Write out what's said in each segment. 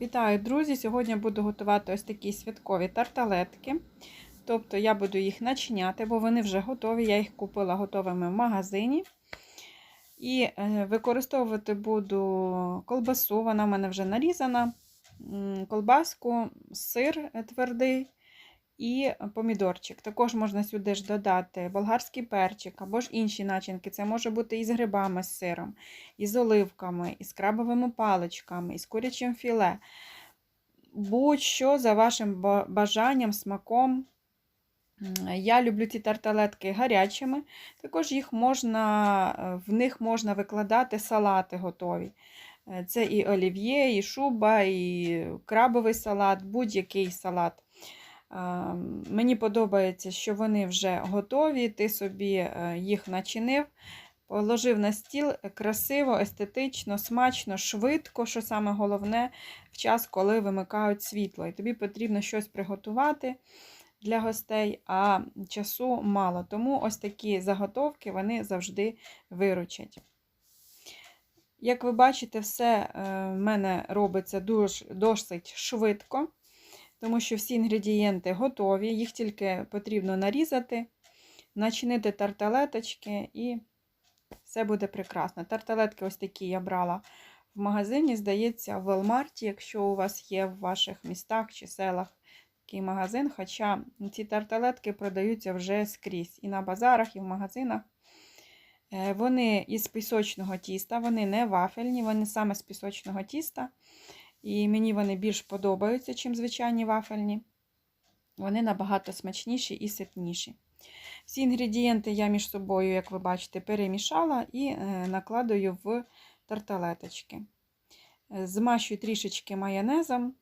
Вітаю, друзі! Сьогодні буду готувати ось такі святкові тарталетки. Тобто я буду їх начиняти, бо вони вже готові. Я їх купила готовими в магазині. І е, використовувати буду колбасу, вона в мене вже нарізана, колбаску, сир е, твердий і помідорчик. Також можна сюди ж додати болгарський перчик або ж інші начинки. Це може бути із грибами з сиром, із оливками, із крабовими паличками, із курячим філе. Будь-що за вашим бажанням, смаком. Я люблю ці тарталетки гарячими. Також їх можна, е, в них можна викладати салати готові. Е, Це і олів'є, і шуба, і крабовий салат, будь-який салат. А, Мені подобається, що вони вже готові. Ти собі е, їх начинив, положив на стіл е, красиво, естетично, смачно, швидко, що саме головне, в час, коли вимикають світло. І тобі потрібно щось приготувати для гостей, а часу мало. Тому ось такі заготовки вони завжди виручать. Як ви бачите, все е, в мене робиться досить швидко, тому що всі інгредієнти готові, їх тільки потрібно нарізати, начинити тарталеточки і все буде прекрасно. Тарталетки ось такі я брала в магазині, здається, в Велмарті, якщо у вас є в ваших містах чи селах такий магазин. Хоча ці тарталетки продаються вже скрізь і на базарах, і в магазинах. Е, Вони із пісочного тіста, вони не вафельні, вони саме з пісочного тіста. І мені вони більш подобаються, ніж звичайні вафельні. Вони набагато смачніші і ситніші. Всі інгредієнти я між собою, як ви бачите, перемішала і е, накладаю в тарталеточки. Е, Змащую трішечки майонезом.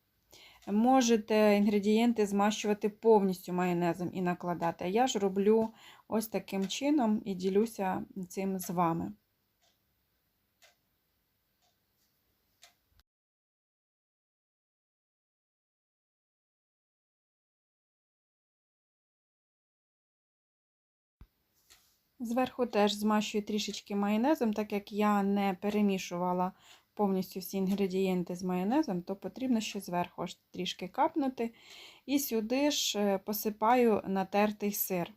Можете інгредієнти змащувати повністю майонезом і накладати. Я ж роблю ось таким чином і ділюся цим з вами. Зверху теж змащую трішечки майонезом, так як я не перемішувала повністю всі інгредієнти з майонезом, то потрібно ще зверху трішки капнути. І сюди ж е, посипаю натертий сир.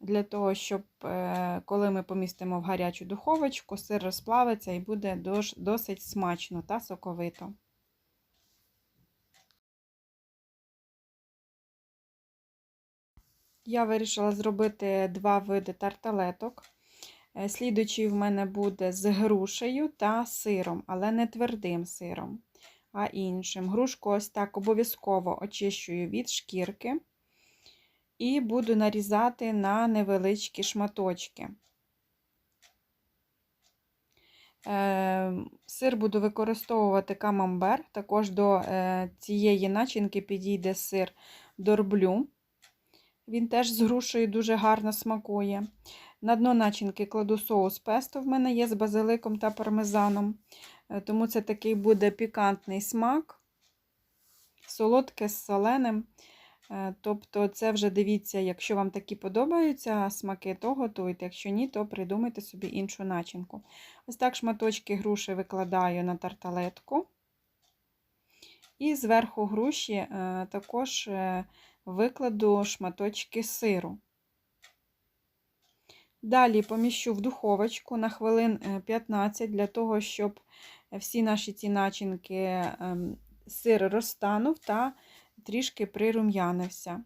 Для того, щоб е, коли ми помістимо в гарячу духовочку, сир розплавиться і буде досить смачно та соковито. Я вирішила зробити два види тарталеток. Е, Слідуючий в мене буде з грушею та сиром, але не твердим сиром, а іншим. Грушку ось так обов'язково очищую від шкірки і буду нарізати на невеличкі шматочки. Е, Сир буду використовувати камамбер. Також до е, цієї начинки підійде сир дорблю. Він теж з грушею дуже гарно смакує. На дно начинки кладу соус песто в мене є з базиликом та пармезаном. Е, Тому це такий буде пікантний смак, солодке з соленим. Е, Тобто, це вже дивіться, якщо вам такі подобаються смаки, то готуйте. Якщо ні, то придумайте собі іншу начинку. Ось так шматочки груші викладаю на тарталетку. І зверху груші е, також викладу шматочки сиру. Далі поміщу в духовочку на хвилин е, 15 для того, щоб всі наші ці начинки ем, сир розтанув та трішки прирум'янився.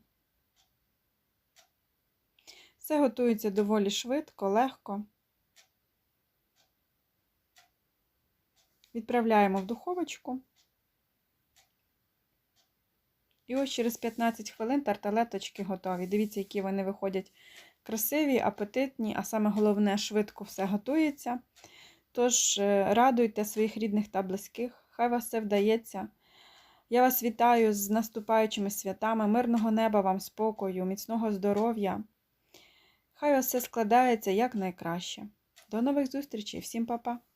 Все готується доволі швидко, легко. Відправляємо в духовочку. І ось через 15 хвилин тарталеточки готові. Дивіться, які вони виходять красиві, апетитні, а саме головне, швидко все готується. Тож, е, радуйте своїх рідних та близьких, хай вас все вдається. Я вас вітаю з наступаючими святами, мирного неба вам, спокою, міцного здоров'я. Хай вас все складається якнайкраще. До нових зустрічей, всім па-па!